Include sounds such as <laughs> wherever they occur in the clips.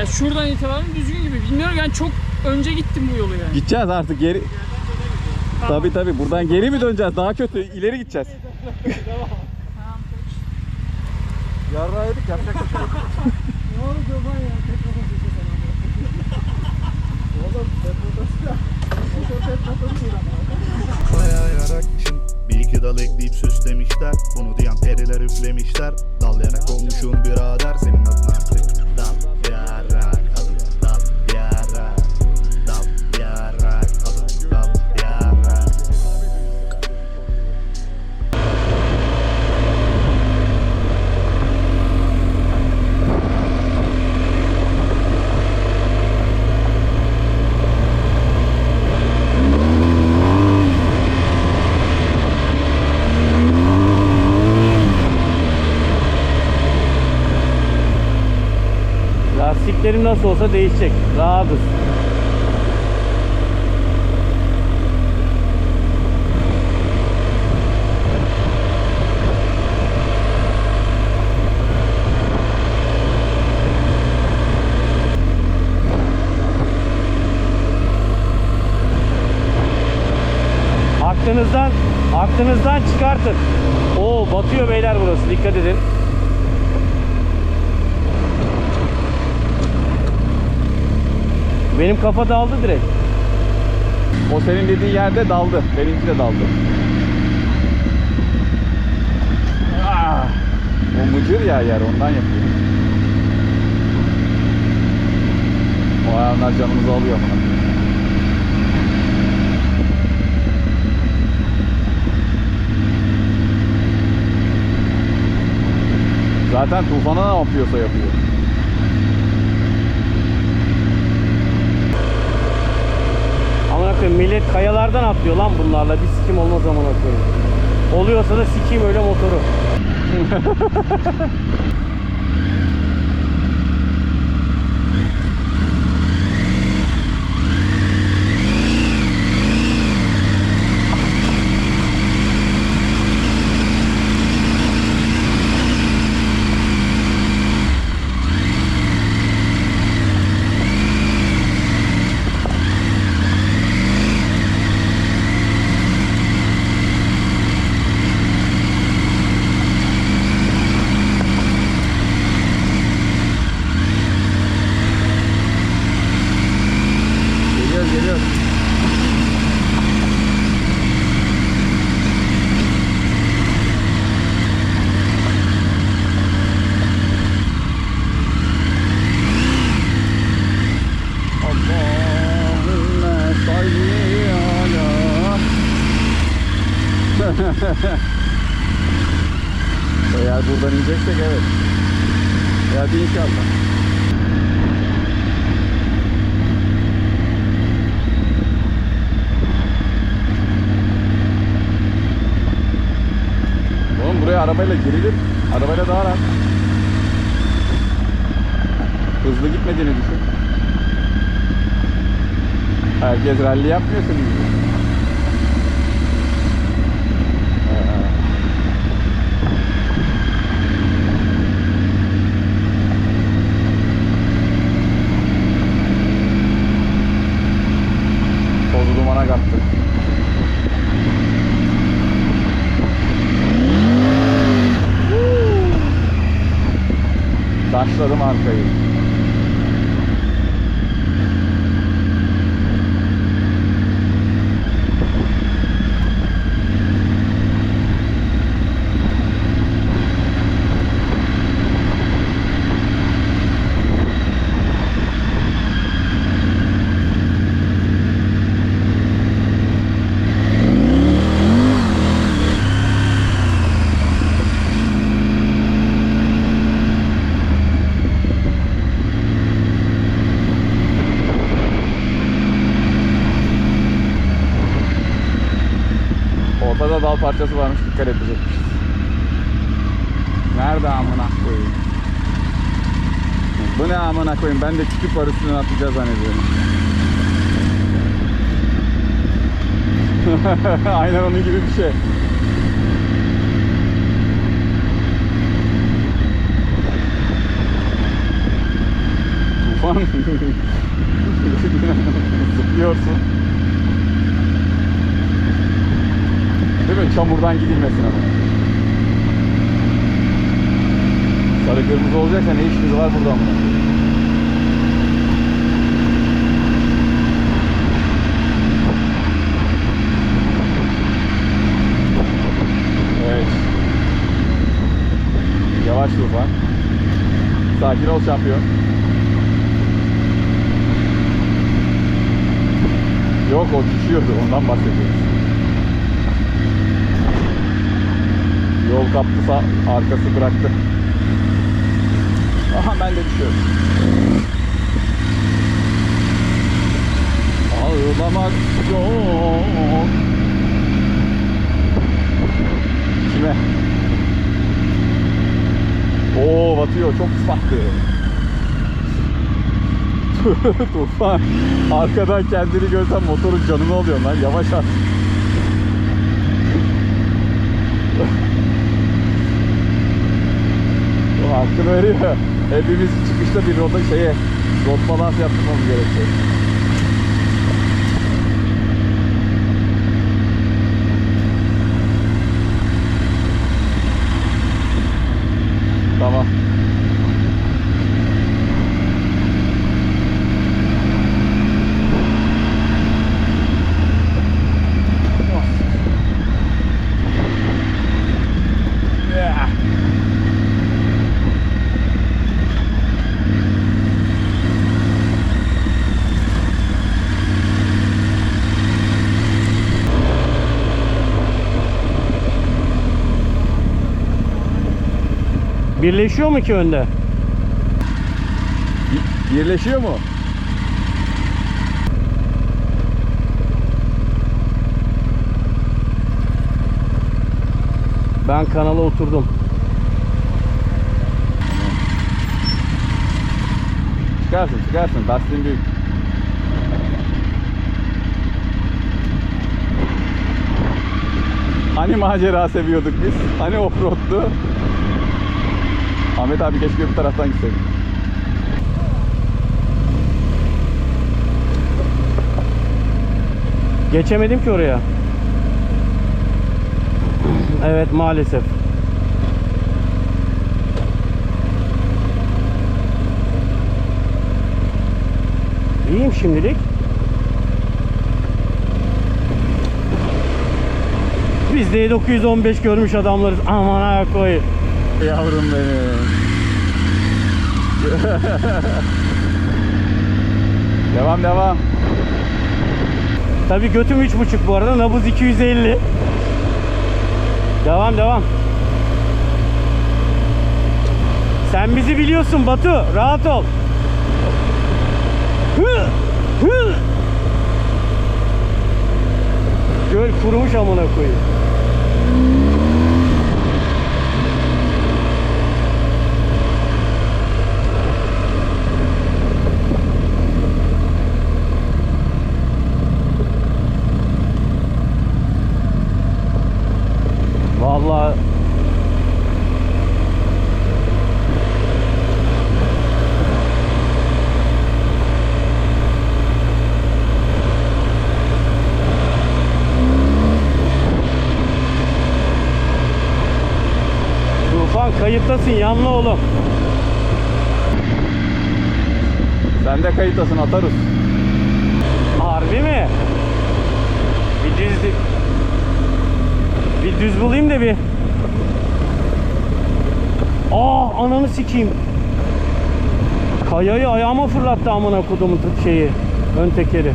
Ya şuradan itibaren düzgün gibi. Bilmiyorum yani çok önce gittim bu yolu yani. Gideceğiz artık geri. Tabi tabi buradan geri mi döneceğiz? Daha kötü ileri gideceğiz. <laughs> Yarrağı yedik yapacak bir şey yok. <laughs> Ne oldu baba ya? Tek <laughs> Oğlum sen motosiklet. Motosiklet motosiklet. Kayayarak düşün Bir iki dal ekleyip süslemişler Bunu diyen periler üflemişler Dal yarak olmuşum birader Senin adın artık Lastiklerim nasıl olsa değişecek. Rahatız. Aklınızdan aklınızdan çıkartın. Oo batıyor beyler burası. Dikkat edin. Benim kafa daldı direkt. O senin dediğin yerde daldı. Benimki de daldı. Ah! O mıcır ya yer ondan yapıyor. O ayağınlar canımızı alıyor bana. Zaten tufana ne yapıyorsa yapıyor. Koyayım millet kayalardan atlıyor lan bunlarla. Bir sikim olmaz amına koyayım. Oluyorsa da sikeyim öyle motoru. <laughs> İneceksek evet. Hadi inşallah. Buraya arabayla girilir. Arabayla daha rahat. Hızlı gitmediğini düşün. Herkes rally yapmıyor Taşladım arkayı. Ortada dal parçası varmış dikkat edecekmiş. Nerede amına koyayım? Bu ne amına koyayım? Ben de kütük var üstüne atlayacağız zannediyorum. <laughs> Aynen onun gibi bir şey. Tufan <laughs> Zıplıyorsun. Değil mi? Çamurdan gidilmesin ama. Sarı kırmızı olacaksa ne işimiz var burada ama? Evet. Yavaş Tufan. Sakin ol şampiyon. Yok o düşüyordu ondan bahsediyoruz. Yol kaptı arkası bıraktı. Aha ben de düşüyorum. Ağlamak yok. Kime? Oo batıyor çok ıslaktı. <laughs> Tufan arkadan kendini görsen motorun canını alıyorsun lan yavaş at. o hakkını veriyor. Hepimiz çıkışta bir roda şeye rot balans yaptırmamız gerekecek. Tamam. Yeah. Birleşiyor mu ki önde? Birleşiyor mu? Ben kanala oturdum. Çıkarsın çıkarsın. Lastiğin büyük. Hani macera seviyorduk biz? Hani offroad'tu? Ahmet abi keşke bir taraftan gitseydik. Geçemedim ki oraya. Evet maalesef. İyiyim şimdilik. Biz de 915 görmüş adamlarız. Aman ha koy. Yavrum benim. <laughs> devam devam. Tabii götüm 3.5 bu arada. Nabız 250. Devam devam. Sen bizi biliyorsun Batu. Rahat ol. Hı, hı. Göl kurumuş amına koyayım. Tufan kayıttasın yanlı oğlum. Sen de kayıtlasın atarız. Harbi mi? Bir düz bir düz bulayım da bir. Aa ananı sikeyim. Kayayı ayağıma fırlattı amına kodumun şeyi. Ön tekeri.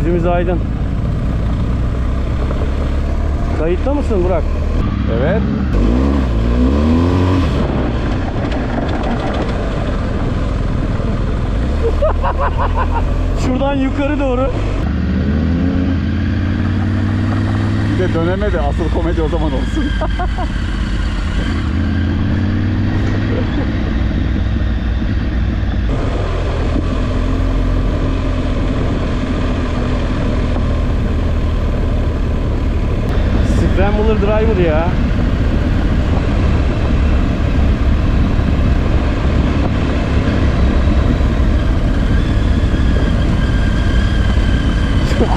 Gözümüz aydın. Kayıtta mısın Burak? Evet. Şuradan yukarı doğru. Bir de dönemedi. Asıl komedi o zaman olsun. <laughs> Traveler driver ya.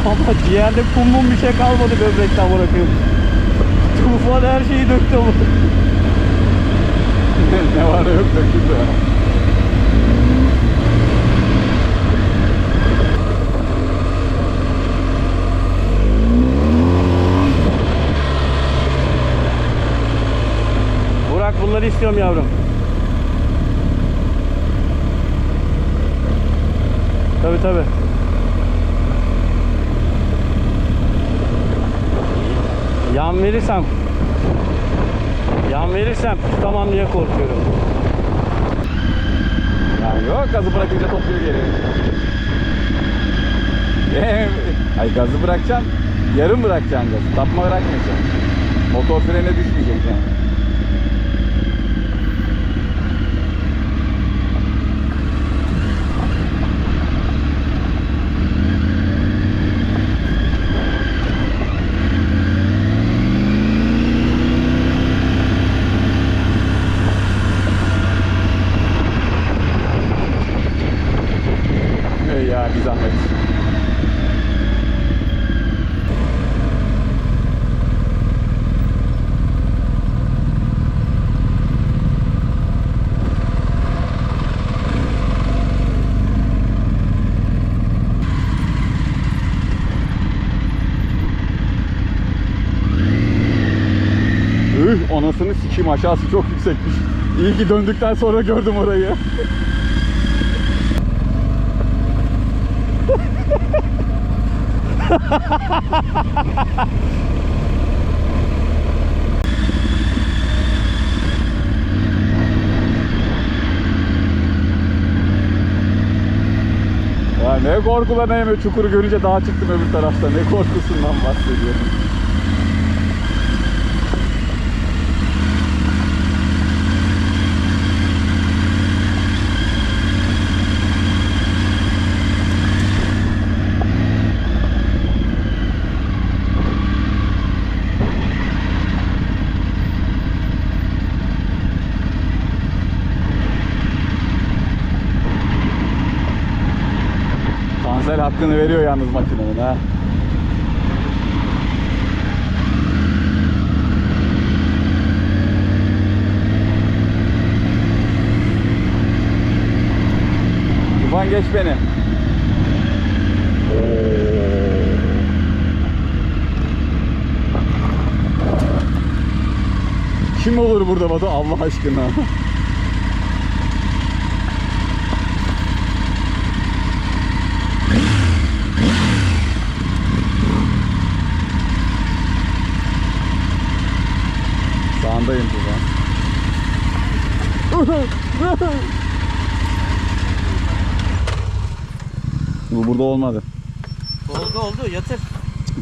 Ama ciğerde kum mum bir şey kalmadı böbrekten bırakıyorum. Tufan her şeyi döktü ama. <laughs> ne var ne yok döküldü. Burak bunları istiyorum yavrum. Tabi tabi. Yan verirsem Yan verirsem tutamam diye korkuyorum. Yani yok gazı bırakınca topluyor geri. Ay gazı bırakacaksın. Yarım bırakacaksın gazı. Tapma bırakmayacaksın. Motor frene düşmeyecek yani. Ey ya bir zahmet. Üh sikeyim aşağısı çok yüksekmiş. İyi ki döndükten sonra gördüm orayı. Ya ne korkulan ne çukuru görünce daha çıktım öbür tarafta. Ne korkusundan bahsediyorum. Tansel hakkını veriyor yalnız makinenin ha. Tufan geç beni. Kim olur burada Batu Allah aşkına? <laughs> Sağındayım Tufan. Bu burada olmadı. Oldu oldu yatır.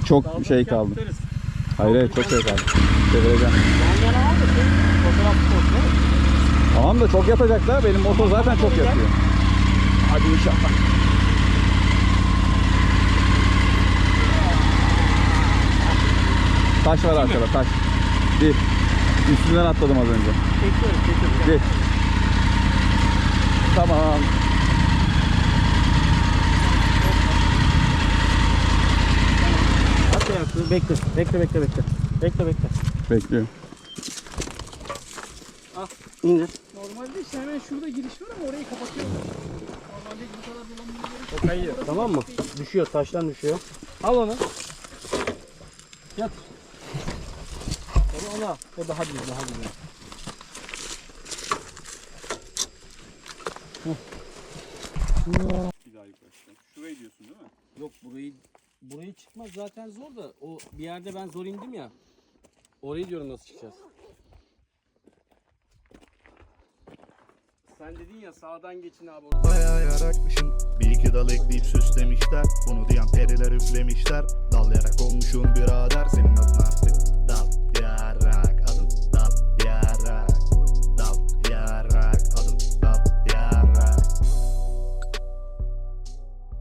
Çok şey kaldı. Hayır hayır çok şey kaldı. Çevireceğim. Yan yana al da şey fotoğraf olsun. Tamam da çok yatacak da benim motor zaten çok yatıyor. Hadi inşallah. Taş var arkada taş. Bir. Üstünden atladım az önce. Çekiyorum çekiyorum. Bir. Tamam. At ayakları bekle. Bekle bekle bekle. Bekle bekle. Bekliyorum. İndir. Normalde işte hemen şurada giriş var ama orayı kapatıyorlar. Normalde bu kadar yok. O kayıyor. Tamam mı? Düşüyor taştan düşüyor. Al onu. Yat. Onu al. O daha güzel daha güzel. Bir daha yukarı. Şurayı diyorsun değil mi? Yok burayı burayı çıkmak zaten zor da o bir yerde ben zor indim ya. Orayı diyorum nasıl çıkacağız. Sen dedin ya sağdan geçin abi. Bayağı yarakmışım Bir iki dal ekleyip süslemişler Bunu diyen periler üflemişler Dal yarak olmuşum birader Senin adın artık